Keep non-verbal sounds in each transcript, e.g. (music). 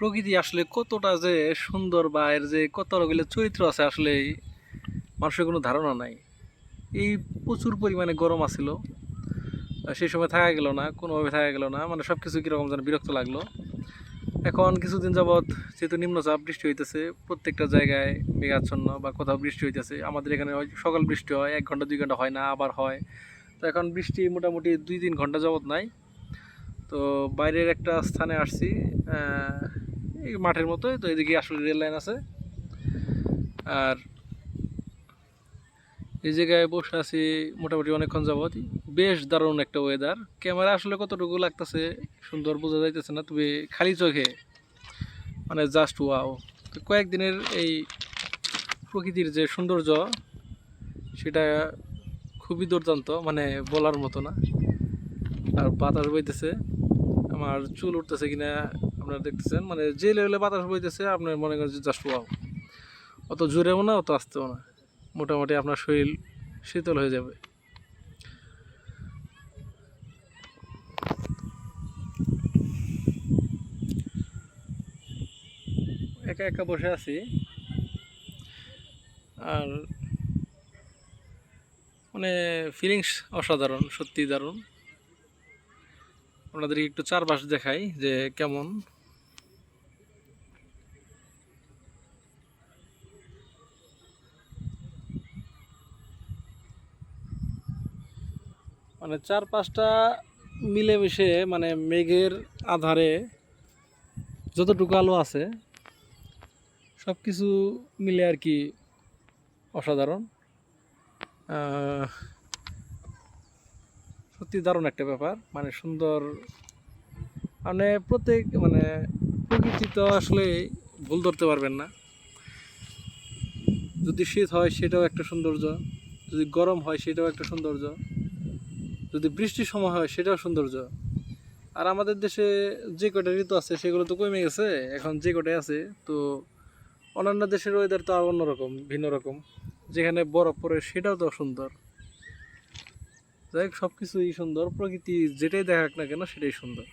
প্রকৃতি আসলে কতটা যে সুন্দর বা এর যে কত রকমের চরিত্র আছে আসলে মানুষের কোনো ধারণা নাই। এই প্রচুর পরিমাণে গরম আহ, সেই সময় থাকা গেল না কোনোভাবে থাকা গেল না মানে সব কিছু কীরকম যেন বিরক্ত লাগল। এখন কিছুদিন যাবৎ যেহেতু নিম্নচাপ বৃষ্টি হইতেছে প্রত্যেকটা জায়গায় মেঘাচ্ছন্ন বা কোথাও বৃষ্টি হইতেছে। আমাদের এখানে সকাল বৃষ্টি হয় এক ঘণ্টা দুই ঘণ্টা হয় না আবার হয়। তো এখন বৃষ্টি মোটামুটি দুই তিন ঘণ্টা যাবৎ নাই। তো বাইরের একটা স্থানে আসছি এই মাঠের মতো তো এদিকে আসলে রেল লাইন আছে। আর এই জায়গায় বসে আছি মোটামুটি অনেকক্ষণ যাবত। বেশ দারুণ একটা ওয়েদার ক্যামেরা আসলে কতটুকু লাগতেছে সুন্দর বোঝা যাইতেছে না, তবে খালি চোখে। মানে জাস্ট ওয়াও তো কয়েকদিনের এই প্রকৃতির যে সৌন্দর্য, সেটা খুবই দুর্দান্ত মানে বলার মতো না। আর বাতাস বইতেছে। আমার চুল উঠতেছে কিনা আপনারা দেখতেছেন মানে যে লেভেলে বাতাস বইতেছে আপনার মনে করেন যে জাস্ট ওয়াও অত জোরেও না, অত আসতেও না। মোটামুটি আপনার শরীর শীতল হয়ে যাবে। একা একা বসে আছি। আর মানে ফিলিংস অসাধারণ সত্যি দারুণ। আপনাদেরকে একটু চারপাশ দেখাই যে কেমন। মানে চার পাঁচটা মিলেমিশে মানে মেঘের আধারে যতটুকু আলো আছে সব কিছু মিলে আর কি অসাধারণ। সত্যি দারুণ একটা ব্যাপার মানে সুন্দর। মানে প্রত্যেক মানে প্রকৃতি তো আসলে ভুল ধরতে পারবেন না। যদি শীত হয় সেটাও একটা সৌন্দর্য, যদি গরম হয় সেটাও একটা সৌন্দর্য। যদি বৃষ্টির সময় হয়, সেটাও সৌন্দর্য। আর আমাদের দেশে যে কটা ঋতু আছে, সেগুলো তো কমে গেছে, এখন যে কটাই আছে, তো অন্যান্য দেশের ওয়েদার তো আর অন্যরকম, ভিন্ন রকম। যেখানে বরফ পড়ে, সেটাও তো সুন্দর। যাই হোক সব কিছুই সুন্দর, প্রকৃতি যেটাই দেখাক না কেন, সেটাই সুন্দর।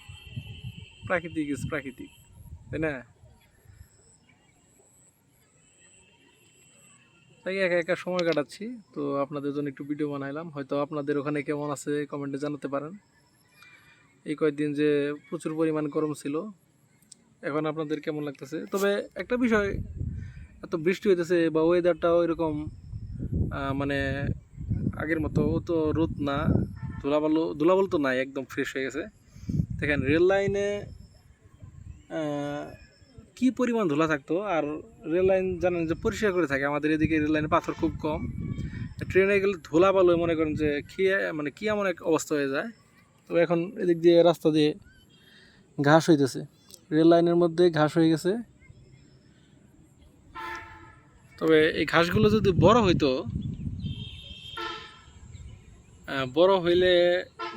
প্রাকৃতিক ইজ প্রাকৃতিক, তাই না? তাই একা একা সময় কাটাচ্ছি। তো আপনাদের জন্য একটু ভিডিও বানাইলাম। হয়তো আপনাদের ওখানে কেমন আছে কমেন্টে জানাতে পারেন। এই কয়েকদিন যে প্রচুর পরিমাণ গরম ছিল, এখন আপনাদের কেমন লাগতেছে? তবে একটা বিষয়, এত বৃষ্টি হইতেছে বা ওয়েদারটাও এরকম মানে আগের মতো তো রোদ না। ধুলাবালু ধুলাবালু তো নাই, একদম ফ্রেশ হয়ে গেছে। দেখেন রেল লাইনে কি পরিমাণ ধুলা থাকতো? আর রেল লাইন জানেন যে পরিষ্কার করে থাকে, আমাদের এদিকে রেল লাইনে পাথর খুব কম। ট্রেনে গেলে ধুলা বালু মনে করেন যে কি মানে কি এমন এক অবস্থা হয়ে যায়। তো এখন এদিক দিয়ে রাস্তা দিয়ে ঘাস হইতেছে। রেল লাইনের মধ্যে ঘাস হয়ে গেছে। তবে এই ঘাসগুলো যদি বড় হইতো বড় হইলে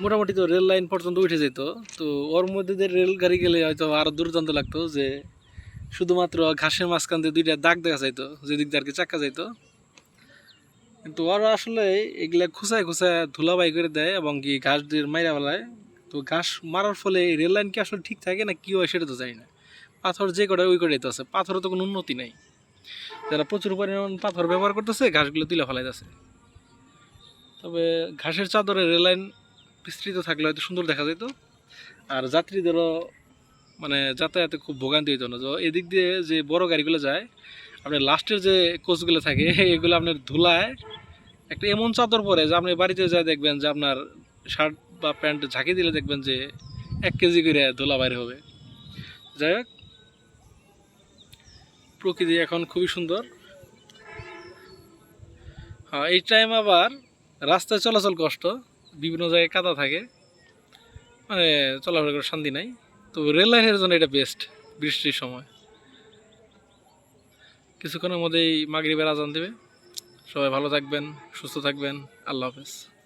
মোটামুটি তো রেল লাইন পর্যন্ত উঠে যেত। তো ওর মধ্যে দিয়ে রেল গাড়ি গেলে হয়তো আরও দুর্দান্ত লাগতো যে শুধুমাত্র ঘাসের মাঝখান দিয়ে দুইটা দাগ দেখা যাইতো যেদিক দিয়ে কি চাক্কা যাইতো। কিন্তু ওরা আসলে এগুলা খুঁচায় খুঁচায় ধুলাবাই করে দেয় এবং কি ঘাস দিয়ে মাইরা ফেলায়। তো ঘাস মারার ফলে রেল লাইন কি আসলে ঠিক থাকে না কি হয় সেটা তো জানি না। পাথর যে কটা ওই কটাই তো আছে পাথরের তো কোনো উন্নতি নাই। যারা প্রচুর পরিমাণ পাথর ব্যবহার করতেছে, ঘাসগুলো তুলে ফেলাইতেছে। তবে ঘাসের চাদরে রেল লাইন বিস্তৃত থাকলে হয়তো সুন্দর দেখা যেত আর যাত্রীদেরও মানে যাতায়াতে খুব ভোগান্তি হইতো না তো এদিক দিয়ে যে বড় গাড়িগুলো যায়, আপনার লাস্টের যে কোচগুলো থাকে, (laughs) এগুলো আপনার ধুলায় একটা এমন চাদর পরে যে আপনি বাড়িতে যা দেখবেন যে আপনার শার্ট বা প্যান্ট ঝাঁকি দিলে দেখবেন যে এক কেজি করে ধুলা বাইরে হবে। যাই হোক, প্রকৃতি এখন খুবই সুন্দর। হ্যাঁ এই টাইম আবার রাস্তায় চলাচল কষ্ট, বিভিন্ন জায়গায় কাদা থাকে। মানে চলাফেরা করার শান্তি নাই। তো রেল লাইনের জন্য এটা বেস্ট বৃষ্টির সময়। কিছুক্ষণের মধ্যেই মাগরিবের আজান দেবে। সবাই ভালো থাকবেন, সুস্থ থাকবেন। আল্লাহ হাফেজ।